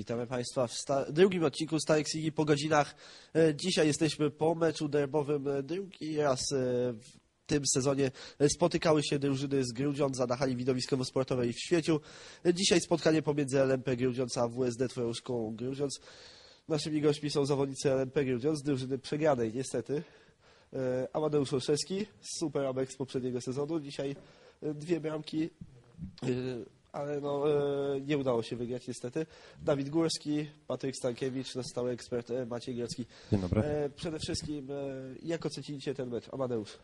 Witamy Państwa w drugim odcinku Starek Ligi po godzinach. E, Dzisiaj jesteśmy po meczu derbowym. E, Drugi raz e, w tym sezonie spotykały się drużyny z Grudziądza na hali widowiskowo-sportowej w Świeciu. Dzisiaj spotkanie pomiędzy LMP Grudziądz a WSD Twoją Szkołą Grudziądz. Naszymi gośćmi są zawodnicy LMP Grudziądz, drużyny przegranej niestety. Amadeusz Olszewski, super z poprzedniego sezonu. Dzisiaj dwie bramki, ale no, e, nie udało się wygrać niestety. Dawid Górski, Patryk Stankiewicz, nasz stały ekspert e, Maciej Grocki. Dzień dobry. E, Przede wszystkim, e, jak ocenicie ten mecz? Amadeusz.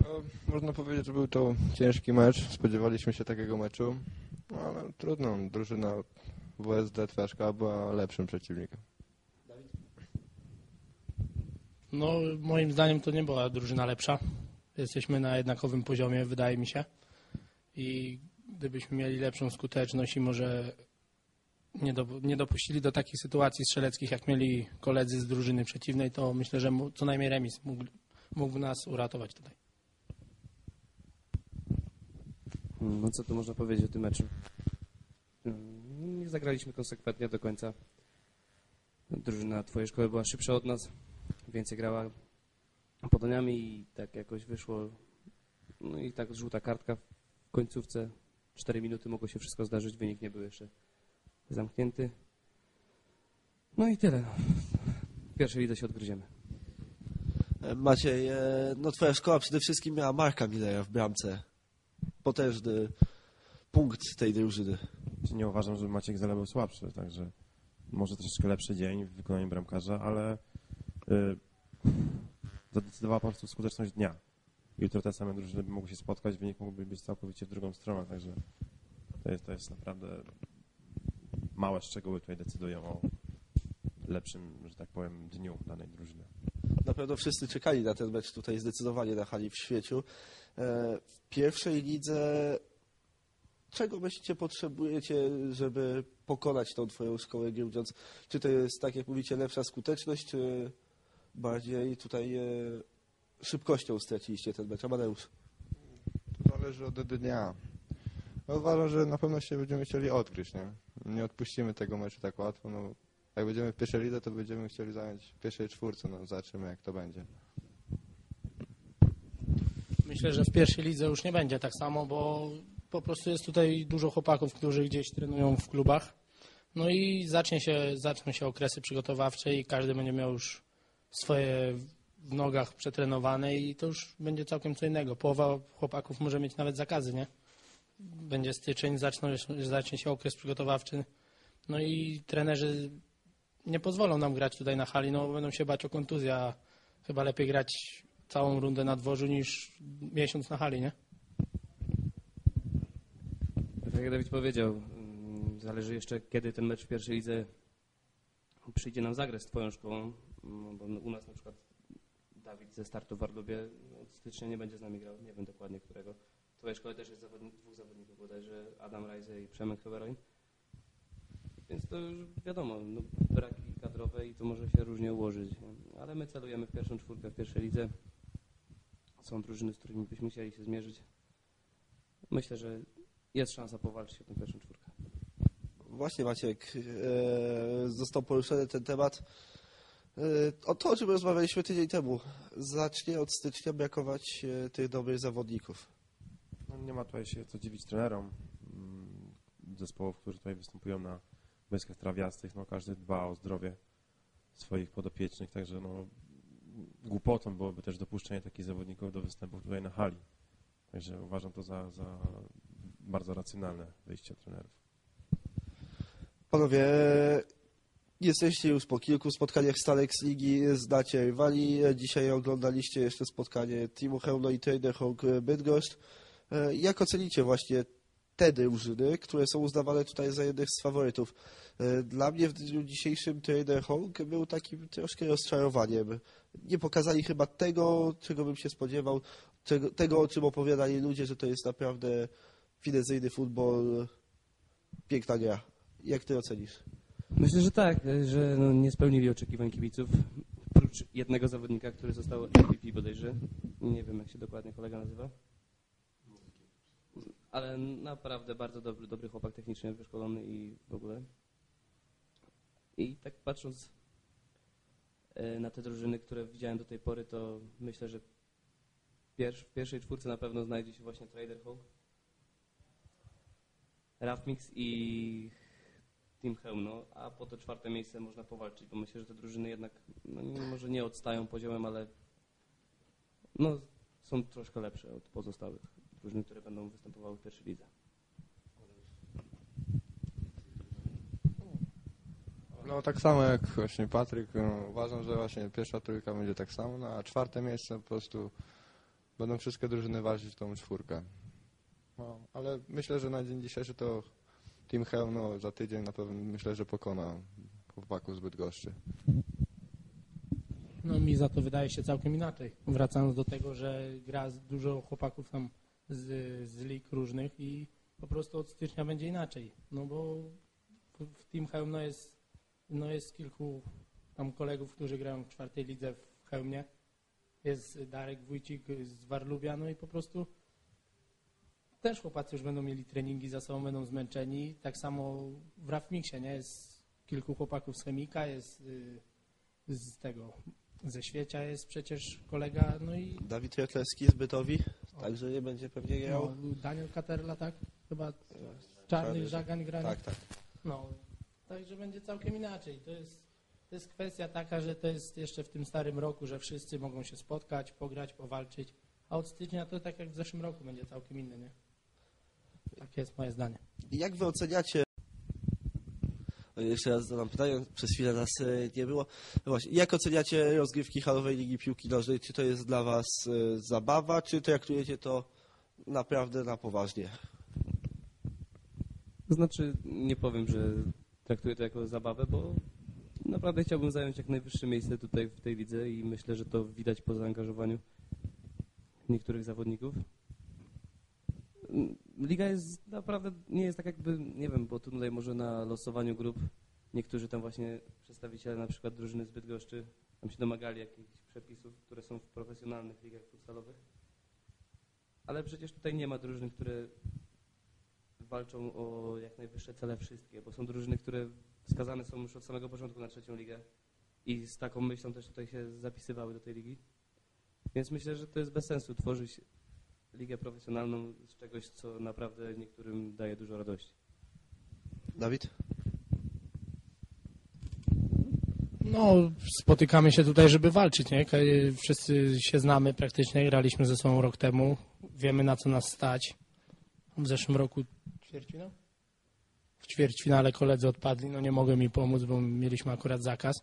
No, można powiedzieć, że był to ciężki mecz. Spodziewaliśmy się takiego meczu, no, ale trudno. Drużyna WSD Twaszka była lepszym przeciwnikiem. No, moim zdaniem to nie była drużyna lepsza. Jesteśmy na jednakowym poziomie, wydaje mi się. I gdybyśmy mieli lepszą skuteczność i może nie, do, nie dopuścili do takich sytuacji strzeleckich, jak mieli koledzy z drużyny przeciwnej, to myślę, że mu- co najmniej remis mógł, mógłby nas uratować tutaj. No co tu można powiedzieć o tym meczu? Nie zagraliśmy konsekwentnie do końca. Drużyna twojej szkoły była szybsza od nas, więcej grała podaniami i tak jakoś wyszło. No i tak żółta kartka w końcówce. 4 minuty mogło się wszystko zdarzyć, wynik nie był jeszcze zamknięty. No i tyle. W pierwszej lidze się odgryziemy. E, Maciej, e, no twoja szkoła przede wszystkim miała Marka Millera w bramce. Potężny punkt tej drużyny. Nie uważam, że Maciek Zele był słabszy, także może troszeczkę lepszy dzień w wykonaniu bramkarza, ale y, zadecydowała po prostu skuteczność dnia. Jutro te same drużyny by mogły się spotkać, wynik mógłby być całkowicie w drugą stronę, także to jest, to jest naprawdę małe szczegóły tutaj decydują o lepszym, że tak powiem, dniu danej drużyny. Na pewno wszyscy czekali na ten mecz tutaj zdecydowanie na hali w świeciu. E, W pierwszej lidze czego myślicie potrzebujecie, żeby pokonać tą twoją szkołę Grudziądz? Czy to jest, tak jak mówicie, lepsza skuteczność, czy bardziej tutaj e, szybkością straciliście ten mecz? Amadeusz. To zależy od dnia. No, uważam, że na pewno się będziemy chcieli odgryźć, nie? Nie odpuścimy tego meczu tak łatwo. No, jak będziemy w pierwszej lidze, to będziemy chcieli zająć w pierwszej czwórce. No, zobaczymy, jak to będzie. Myślę, że w pierwszej lidze już nie będzie tak samo, bo po prostu jest tutaj dużo chłopaków, którzy gdzieś trenują w klubach. No i zacznie się, zaczną się okresy przygotowawcze i każdy będzie miał już swoje w nogach przetrenowane i to już będzie całkiem co innego. Połowa chłopaków może mieć nawet zakazy, nie? Będzie styczeń, zaczną, zacznie się okres przygotowawczy. No i trenerzy nie pozwolą nam grać tutaj na hali, no bo będą się bać o kontuzję, a chyba lepiej grać całą rundę na dworzu niż miesiąc na hali, nie? Tak jak Dawid powiedział, mm, zależy jeszcze kiedy ten mecz w pierwszej lidze przyjdzie nam zagrać z twoją szkołą, mm, bo u nas na przykład Dawid ze startu w Wardobie od stycznia nie będzie z nami grał, nie wiem dokładnie którego. W twojej szkole też jest zawodnik, dwóch zawodników bodajże, Adam Rajze i Przemek Heweroń. Więc to już wiadomo, no, braki kadrowe i to może się różnie ułożyć. Ale my celujemy w pierwszą czwórkę w pierwszej lidze. Są drużyny, z którymi byśmy chcieli się zmierzyć. Myślę, że jest szansa powalczyć o tę pierwszą czwórkę. Właśnie Maciek, e, został poruszony ten temat. E, o to, o czym rozmawialiśmy tydzień temu. Zacznie od stycznia brakować e, tych dobrych zawodników. No, nie ma tutaj się co dziwić trenerom mm, zespołów, którzy tutaj występują na boiskach trawiastych. No, każdy dba o zdrowie swoich podopiecznych, także no, głupotą byłoby też dopuszczenie takich zawodników do występów tutaj na hali. Także uważam to za, za bardzo racjonalne wyjście trenerów. Panowie, jesteście już po kilku spotkaniach Stalex Ligi, znacie rywali. Dzisiaj oglądaliście jeszcze spotkanie Timu Hełno i Trader Hawk Bydgoszcz. E, Jak ocenicie właśnie te drużyny, które są uznawane tutaj za jednych z faworytów? E, Dla mnie w dniu dzisiejszym Trader Hawk był takim troszkę rozczarowaniem. Nie pokazali chyba tego, czego bym się spodziewał, czego, tego, o czym opowiadali ludzie, że to jest naprawdę finezyjny futbol, piękna gra. Jak ty ocenisz? Myślę, że tak, że no nie spełnili oczekiwań kibiców. Prócz jednego zawodnika, który został MVP bodajże. Nie wiem, jak się dokładnie kolega nazywa. Ale naprawdę bardzo dobry, dobry chłopak technicznie wyszkolony i w ogóle. I tak patrząc e, na te drużyny, które widziałem do tej pory, to myślę, że w pierwszej czwórce na pewno znajdzie się właśnie Trader Hawk, Rafmix i Team Hełmno, a po to czwarte miejsce można powalczyć, bo myślę, że te drużyny jednak no, może nie odstają poziomem, ale no, są troszkę lepsze od pozostałych drużyn, które będą występowały w pierwszej lidze. No tak samo jak właśnie Patryk, no, uważam, że właśnie pierwsza trójka będzie tak samo, no, a czwarte miejsce po prostu będą wszystkie drużyny walczyć tą czwórkę. No, ale myślę, że na dzień dzisiejszy to Team Hell no, za tydzień na pewno myślę, że pokona chłopaków zbyt goszczy. No mi za to wydaje się całkiem inaczej. Wracając do tego, że gra dużo chłopaków tam z, z lig różnych i po prostu od stycznia będzie inaczej. No bo w, w Team Helm no jest, no jest kilku tam kolegów, którzy grają w czwartej lidze w Chełmie. Jest Darek Wójcik z Warlubia, no i po prostu też chłopacy już będą mieli treningi za sobą, będą zmęczeni. Tak samo w Rafmixie, nie? Jest kilku chłopaków z Chemika, jest y, z tego ze świecia jest przecież kolega, no i Dawid Jotlewski z Bytowi, także nie będzie pewnie grał. no, Daniel Katerla, tak? Chyba Czarny Czarny Żagań gra. Tak, tak. No, także będzie całkiem inaczej. To jest, to jest kwestia taka, że to jest jeszcze w tym starym roku, że wszyscy mogą się spotkać, pograć, powalczyć, a od stycznia to tak jak w zeszłym roku będzie całkiem inny, nie? Takie jest moje zdanie. I Jak wy oceniacie... O, Jeszcze raz zadam pytanie, przez chwilę nas e, nie było. No właśnie, jak oceniacie rozgrywki halowej Ligi Piłki Nożnej? Czy to jest dla was e, zabawa, czy traktujecie to naprawdę na poważnie? To znaczy, nie powiem, że traktuję to jako zabawę, bo naprawdę chciałbym zająć jak najwyższe miejsce tutaj w tej lidze i myślę, że to widać po zaangażowaniu niektórych zawodników. Liga jest naprawdę, nie jest tak jakby, nie wiem, bo tutaj może na losowaniu grup niektórzy tam właśnie przedstawiciele na przykład drużyny z Bydgoszczy tam się domagali jakichś przepisów, które są w profesjonalnych ligach futsalowych. Ale przecież tutaj nie ma drużyn, które walczą o jak najwyższe cele wszystkie, bo są drużyny, które wskazane są już od samego początku na trzecią ligę i z taką myślą też tutaj się zapisywały do tej ligi. Więc myślę, że to jest bez sensu tworzyć ligę profesjonalną z czegoś, co naprawdę niektórym daje dużo radości. Dawid? No, spotykamy się tutaj, żeby walczyć, nie? Wszyscy się znamy praktycznie, graliśmy ze sobą rok temu, wiemy na co nas stać. W zeszłym roku ćwierćfinał? W ćwierćfinale koledzy odpadli, no nie mogłem mi pomóc, bo mieliśmy akurat zakaz.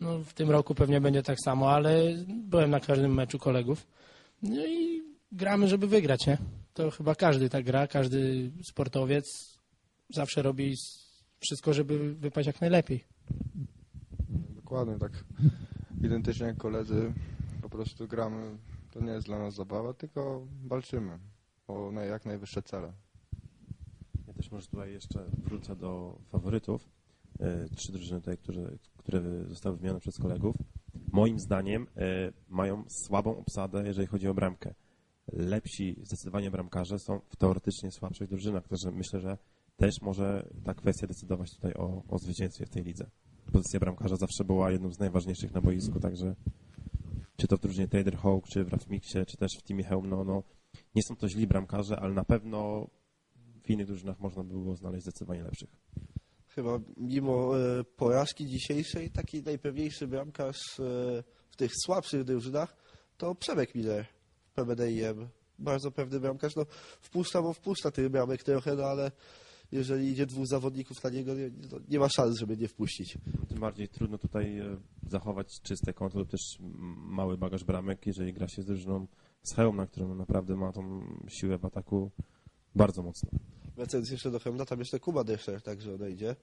No w tym roku pewnie będzie tak samo, ale byłem na każdym meczu kolegów. No i gramy, żeby wygrać, nie? To chyba każdy tak gra, każdy sportowiec zawsze robi wszystko, żeby wypaść jak najlepiej. Dokładnie, tak identycznie jak koledzy, po prostu gramy, to nie jest dla nas zabawa, tylko walczymy o naj, jak najwyższe cele. Ja też może tutaj jeszcze wrócę do faworytów. E, Trzy drużyny tutaj, które, które zostały wymienione przez kolegów. Moim zdaniem e, mają słabą obsadę, jeżeli chodzi o bramkę. Lepsi zdecydowanie bramkarze są w teoretycznie słabszych drużynach, także myślę, że też może ta kwestia decydować tutaj o, o zwycięstwie w tej lidze. Pozycja bramkarza zawsze była jedną z najważniejszych na boisku, także czy to w drużynie Trader Hawk, czy w Rafmixie, czy też w Teamie Helm, no, no nie są to źli bramkarze, ale na pewno w innych drużynach można by było znaleźć zdecydowanie lepszych. Chyba mimo e, porażki dzisiejszej, taki najpewniejszy bramkarz e, w tych słabszych drużynach to Przemek Miller w PBDIM. Bardzo pewny bramkarz. No, wpuszcza, bo wpuszcza tych bramek trochę, no ale jeżeli idzie dwóch zawodników na niego, nie, nie ma szans, żeby nie wpuścić. Tym bardziej trudno tutaj e, zachować czyste konto lub też mały bagaż bramek, jeżeli gra się z drużyną z Hełmna, która naprawdę ma tą siłę w ataku bardzo mocno. Wracając jeszcze do Chemna, tam jeszcze Kuba Descher także odejdzie.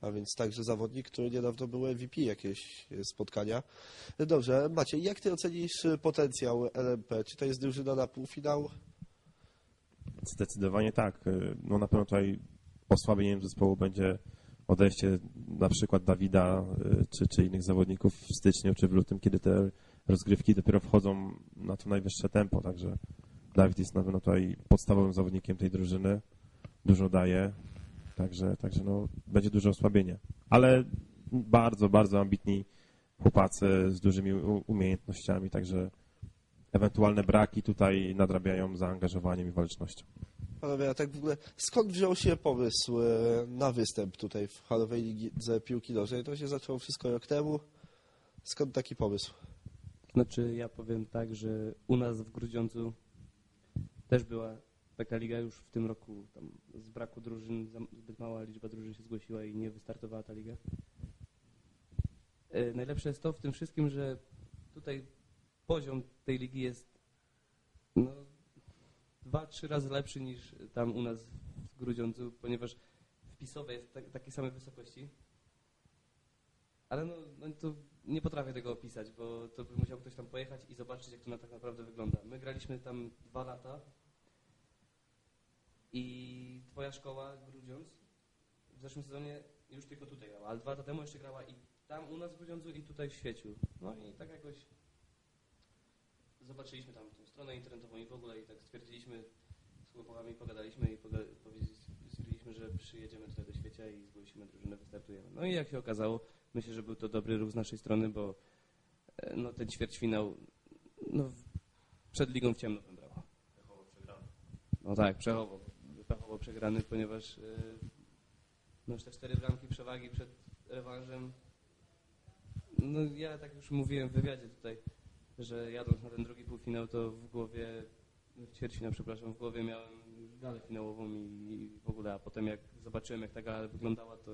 A więc także zawodnik, który niedawno był MVP jakieś e, spotkania. E, Dobrze, Maciej, jak ty ocenisz e, potencjał LMP? Czy to jest drużyna na półfinał? Zdecydowanie tak. Y, No na pewno tutaj osłabieniem zespołu będzie odejście na przykład Dawida czy, czy innych zawodników w styczniu czy w lutym, kiedy te rozgrywki dopiero wchodzą na to najwyższe tempo, także Dawid jest na pewno tutaj podstawowym zawodnikiem tej drużyny, dużo daje, także, także no, będzie duże osłabienie. Ale bardzo, bardzo ambitni chłopacy z dużymi umiejętnościami, także ewentualne braki tutaj nadrabiają zaangażowaniem i walecznością. Panowie, a tak w ogóle skąd wziął się pomysł e, na występ tutaj w halowej lidze piłki nożnej? To się zaczęło wszystko rok temu. Skąd taki pomysł? Znaczy, ja powiem tak, że u nas w Grudziądzu też była liga już w tym roku. Tam z braku drużyn, zbyt mała liczba drużyn się zgłosiła i nie wystartowała ta liga. E, Najlepsze jest to w tym wszystkim, że tutaj poziom tej ligi jest no, dwa, trzy razy lepszy niż tam u nas w Grudziądzu, ponieważ wpisowe jest tak, takiej samej wysokości. Ale no, no to nie potrafię tego opisać, bo to by musiał ktoś tam pojechać i zobaczyć, jak to na tak naprawdę wygląda. My graliśmy tam dwa lata i twoja szkoła, Grudziądz, w zeszłym sezonie już tylko tutaj grała, ale dwa lata temu jeszcze grała i tam u nas w Grudziądzu i tutaj w Świeciu. No i tak jakoś zobaczyliśmy tam tą stronę internetową i w ogóle i tak stwierdziliśmy, z chłopakami pogadaliśmy i poga stwierdziliśmy, że przyjedziemy tutaj do Świecia i zgłosimy drużynę, wystartujemy. No i jak się okazało, myślę, że był to dobry ruch z naszej strony, bo e, no, ten ćwierćfinał no, przed ligą w ciemno bym brał. No tak, przechowo. Pechowo przegrany, ponieważ e, no, już te cztery bramki przewagi przed rewanżem. No ja tak już mówiłem w wywiadzie tutaj, że jadąc na ten drugi półfinał, to w głowie, w ćwierćfinał, przepraszam, w głowie miałem galę finałową i, i w ogóle, a potem jak zobaczyłem, jak ta gala wyglądała, to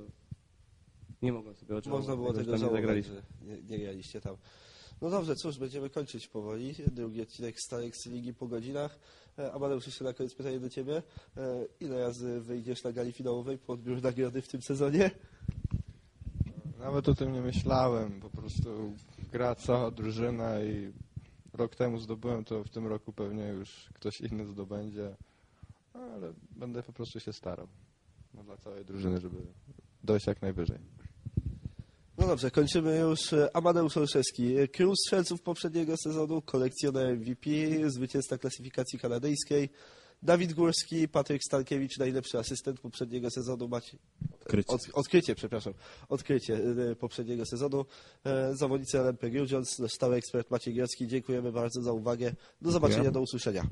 nie mogłem sobie oczekiwać. Można było tego żałować, że nie, nie graliście tam. No dobrze, cóż, będziemy kończyć powoli. Drugi odcinek Starek z Ligi po godzinach. E, Amadeusz, jeszcze na koniec pytanie do Ciebie. E, Ile razy wyjdziesz na gali finałowej po odbiór nagrody w tym sezonie? Nawet o tym nie myślałem, po prostu gra cała drużyna i rok temu zdobyłem, to w tym roku pewnie już ktoś inny zdobędzie, No, ale będę po prostu się starał no, dla całej drużyny, żeby dojść jak najwyżej. No dobrze, kończymy już. E, Amadeusz Olszewski, e, król strzelców poprzedniego sezonu, kolekcjoner MVP, zwycięzca klasyfikacji kanadyjskiej. Dawid Górski, Patryk Stankiewicz, najlepszy asystent poprzedniego sezonu. Macie, Odkrycie. Od, odkrycie, przepraszam. Odkrycie e, poprzedniego sezonu. Zawodnicy LMP Grudziądz, stały ekspert Maciej Grocki. Dziękujemy bardzo za uwagę. Do zobaczenia, Dziękuję. do usłyszenia.